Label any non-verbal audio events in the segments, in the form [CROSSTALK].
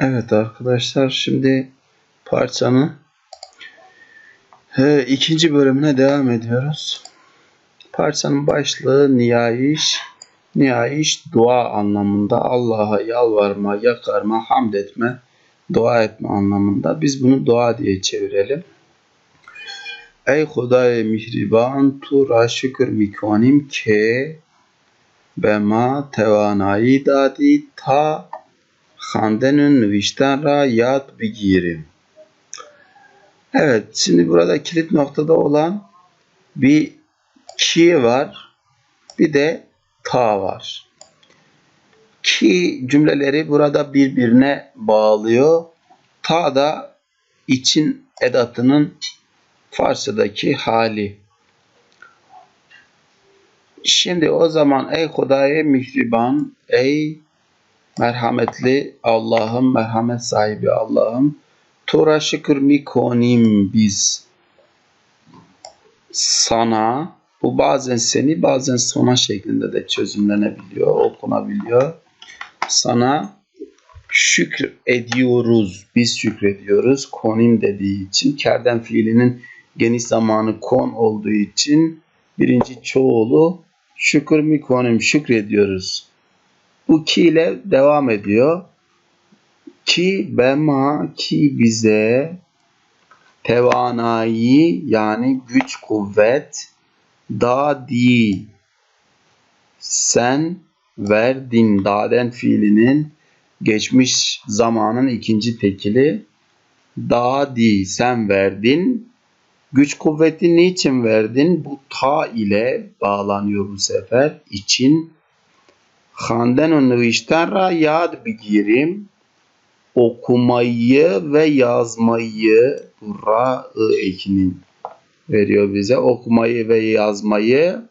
Evet arkadaşlar şimdi parçanın ikinci bölümüne devam ediyoruz. Parçanın başlığı niyayiş. Niyayiş dua anlamında Allah'a yalvarma, yakarma, hamd etme, dua etme anlamında. Biz bunu dua diye çevirelim. Ey Hudaye mihriban tu ra şükür mikonim ke bema tevanayı dadi ta Handenün nüvişten ra yad bigirim. Evet şimdi burada kilit noktada olan bir ki var bir de ta var. Ki cümleleri burada birbirine bağlıyor. Ta da için edatının Farsçadaki hali. Şimdi o zaman ey Hudaye mihriban, ey merhametli Allah'ım, merhamet sahibi Allah'ım, Tora şükür mikonim biz sana, bu bazen seni bazen sona şeklinde de çözümlenebiliyor, okunabiliyor. Sana şükür ediyoruz, biz şükrediyoruz. Konim dediği için, kerden fiilinin geniş zamanı kon olduğu için birinci çoğulu şükür mikonim şükrediyoruz. Bu ki ile devam ediyor. Ki bema ki bize tevanayı yani güç kuvvet dadi sen verdin daden fiilinin geçmiş zamanın ikinci tekili. Dadi sen verdin. Güç kuvveti niçin verdin? Bu ta ile bağlanıyor bu sefer. İçin Handen o nivişten ra yad bigirim okumayı ve yazmayı ra ı ekinin. Veriyor bize okumayı ve yazmayı.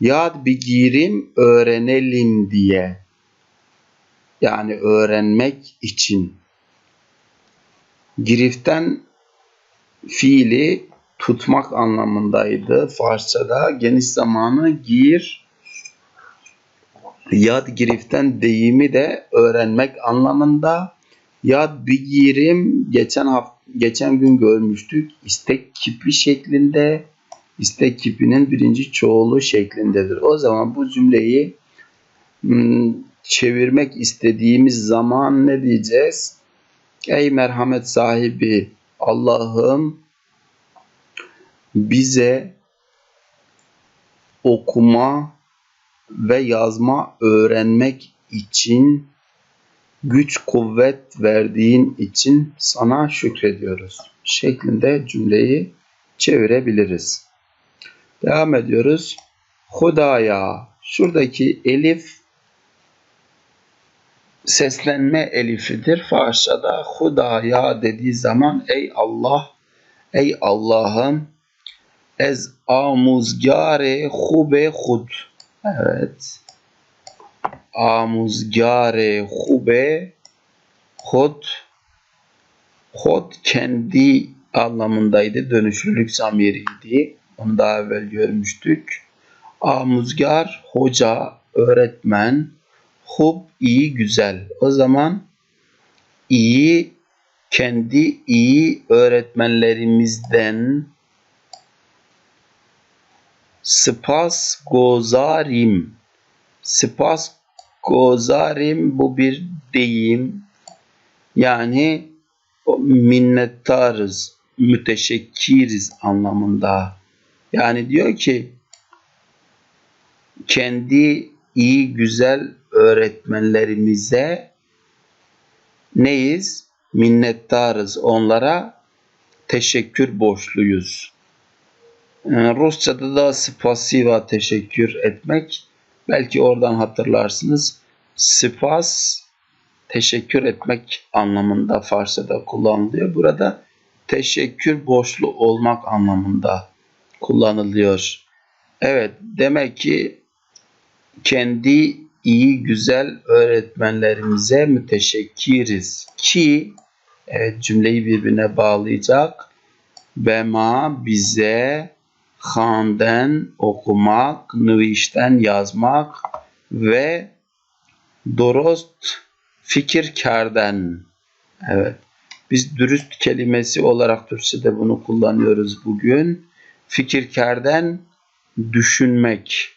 Yad bigirim öğrenelim diye yani öğrenmek için giriften fiili tutmak anlamındaydı. Farsçada geniş zamanı gir yad giriften deyimi de öğrenmek anlamında. Yad bigirim geçen hafta, geçen gün görmüştük. istek kipi şeklinde. istek kipinin birinci çoğulu şeklindedir. O zaman bu cümleyi hmm, çevirmek istediğimiz zaman ne diyeceğiz? Ey merhamet sahibi Allah'ım bize okuma ve yazma öğrenmek için güç kuvvet verdiğin için sana şükrediyoruz şeklinde cümleyi çevirebiliriz. Devam ediyoruz. Hudaya şuradaki elif seslenme elifidir. Farsçada Hudaya dediği zaman ey Allah, ey Allah'ım ez amuzgare hube hud Evet. Amuzgare hube hod hod kendi anlamındaydı. Dönüşlülük zamiriydi. Onu daha evvel görmüştük. Amuzgar hoca, öğretmen. Hub iyi, güzel. O zaman iyi kendi iyi öğretmenlerimizden Spas gozarim. Spas gozarim bu bir deyim. Yani minnettarız, müteşekkiriz anlamında. Yani diyor ki kendi iyi güzel öğretmenlerimize neyiz? Minnettarız. Onlara teşekkür borçluyuz. Ee, Rusçada da spasiva teşekkür etmek. Belki oradan hatırlarsınız. Spas teşekkür etmek anlamında Farsçada kullanılıyor. Burada teşekkür borçlu olmak anlamında kullanılıyor. Evet demek ki kendi iyi güzel öğretmenlerimize müteşekkiriz ki evet cümleyi birbirine bağlayacak. Bema bize handen okumak, nivişten yazmak ve dorost fikirkârden. Evet. Biz dürüst kelimesi olarak Türkçe'de bunu kullanıyoruz bugün. Fikirkârden düşünmek.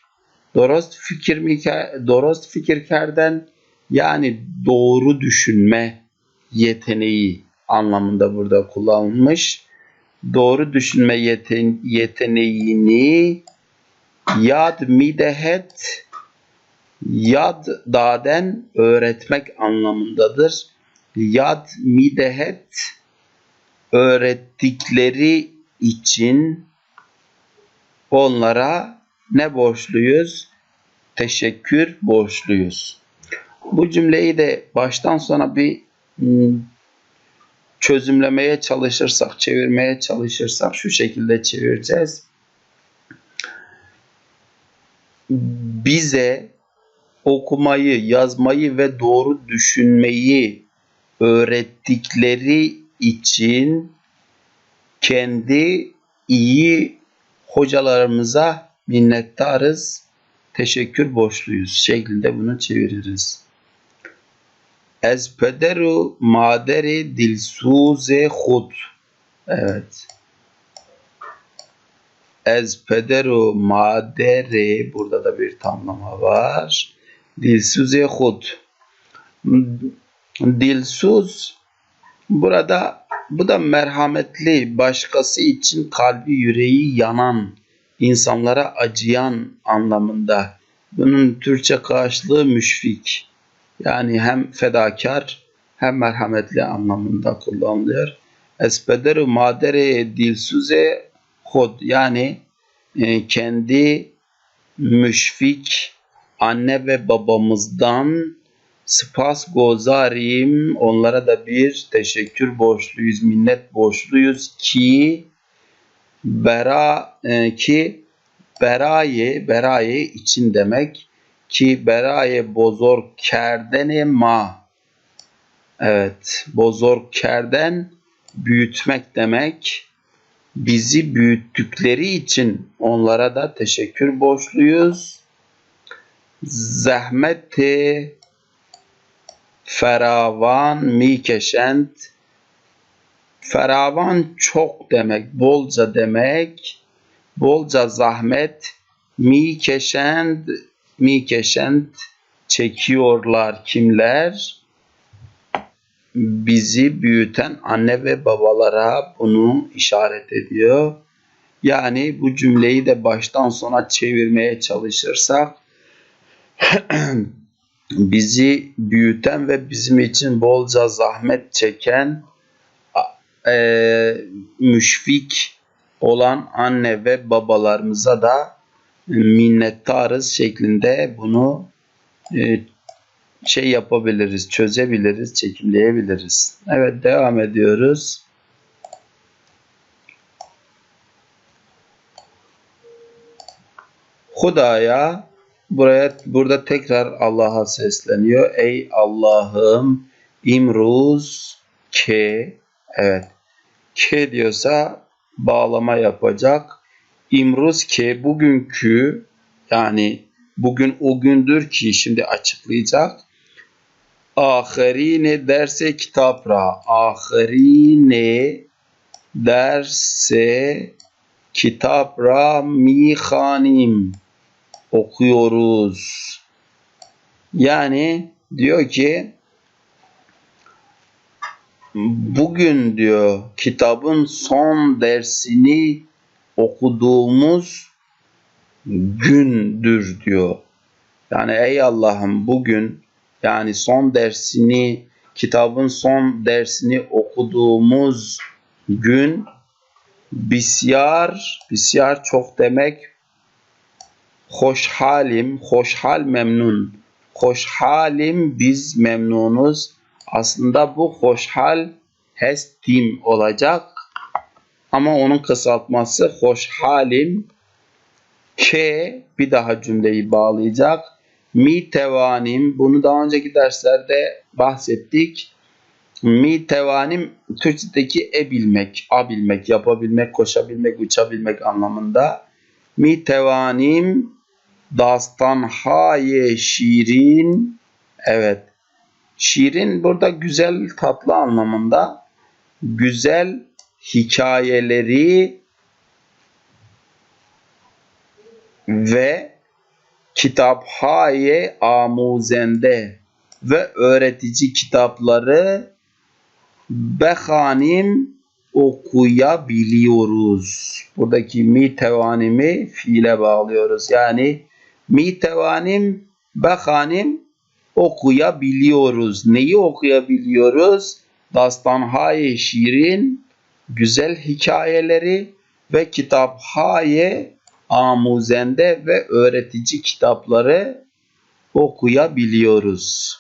Dorost fikir dorost fikirkârden yani doğru düşünme yeteneği anlamında burada kullanılmış. Doğru düşünme yeten yeteneğini yad midehet yad daden öğretmek anlamındadır. Yad midehet öğrettikleri için onlara ne borçluyuz? Teşekkür borçluyuz. Bu cümleyi de baştan sona bir hmm, çözümlemeye çalışırsak, çevirmeye çalışırsak şu şekilde çevireceğiz. Bize okumayı, yazmayı ve doğru düşünmeyi öğrettikleri için kendi iyi hocalarımıza minnettarız, teşekkür borçluyuz şeklinde bunu çeviririz. Ez pederu maderi dilsuze hud. Evet. Ez pederu maderi burada da bir tamlama var. Dilsuze hud. Dilsuz burada bu da merhametli, başkası için kalbi yüreği yanan, insanlara acıyan anlamında. Bunun Türkçe karşılığı müşfik. Yani hem fedakar hem merhametli anlamında kullanılıyor. Espederu madere dilsuze hod yani e, kendi müşfik anne ve babamızdan spas gozarim onlara da bir teşekkür borçluyuz, minnet borçluyuz ki bera e, ki beraye beraye için demek ki beraye bozor kerdene ma. Evet bozor kerden büyütmek demek bizi büyüttükleri için onlara da teşekkür borçluyuz. Zahmeti feravan mikeşend feravan çok demek bolca demek bolca zahmet mikeşend mikeşend çekiyorlar kimler? Bizi büyüten anne ve babalara bunu işaret ediyor. Yani bu cümleyi de baştan sona çevirmeye çalışırsak [CLEARS THROAT] bizi büyüten ve bizim için bolca zahmet çeken e, müşfik olan anne ve babalarımıza da minnettarız şeklinde bunu e, şey yapabiliriz, çözebiliriz, çekimleyebiliriz. Evet devam ediyoruz. Hudaya buraya burada tekrar Allah'a sesleniyor. Ey Allah'ım imruz ke evet ke diyorsa bağlama yapacak İmruz ki bugünkü yani bugün o gündür ki şimdi açıklayacak. Ahirine derse kitapra. Ahirine derse kitapra mihanim okuyoruz. Yani diyor ki bugün diyor kitabın son dersini okuduğumuz gündür diyor. Yani ey Allah'ım bugün yani son dersini kitabın son dersini okuduğumuz gün bisyar bisyar çok demek hoşhalim hoşhal memnun hoşhalim biz memnunuz aslında bu hoşhal hestim olacak ama onun kısaltması hoş halim ke bir daha cümleyi bağlayacak. Mi tevanim bunu daha önceki derslerde bahsettik. Mi tevanim Türkçedeki e bilmek, a bilmek, yapabilmek, koşabilmek, uçabilmek anlamında. Mi tevanim dastan haye şirin evet Şiirin burada güzel tatlı anlamında güzel hikayeleri ve kitaphaye amuzende ve öğretici kitapları behanim okuyabiliyoruz. Buradaki mi tevanimi fiile bağlıyoruz. Yani mi tevanim behanim okuyabiliyoruz. Neyi okuyabiliyoruz? Dastanhay şiirin güzel hikayeleri ve kitaphaye amuzende ve öğretici kitapları okuyabiliyoruz.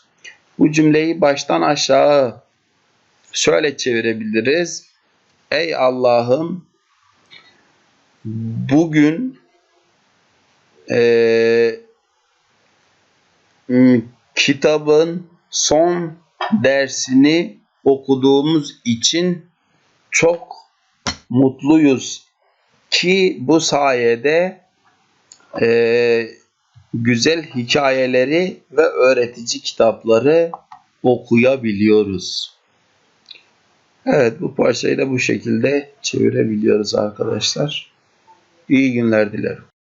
Bu cümleyi baştan aşağı şöyle çevirebiliriz. Ey Allah'ım bugün m, kitabın son dersini okuduğumuz için çok mutluyuz ki bu sayede eee, güzel hikayeleri ve öğretici kitapları okuyabiliyoruz. Evet bu parçayı da bu şekilde çevirebiliyoruz arkadaşlar. İyi günler dilerim.